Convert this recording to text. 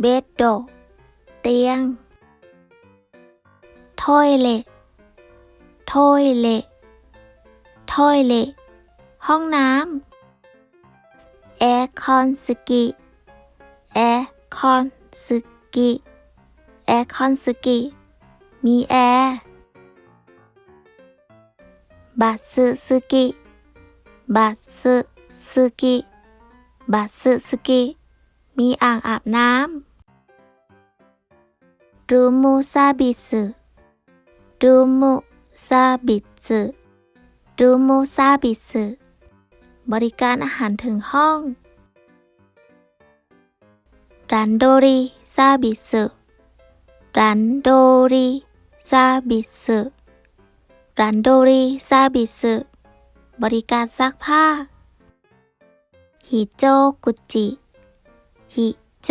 เบดโดเตียงทอยเลทอยเลทอยเลห้องน้ำแอร์คอนสกิแอร์คอนสกิแอร์คอนสกิมีแอร์บัสสกิบัสสกิบัสสกิมีอ่างอาบน้ำ รูมูซาบิสึรูมูซาบิสึรูมูซาบิสึบริการอาหารถึงห้องรันโดริซาบิสึรันโดริซาบิสึรันโดริซาบิสึบริการซักผ้า ฮิโจกุจิ ฮิโจ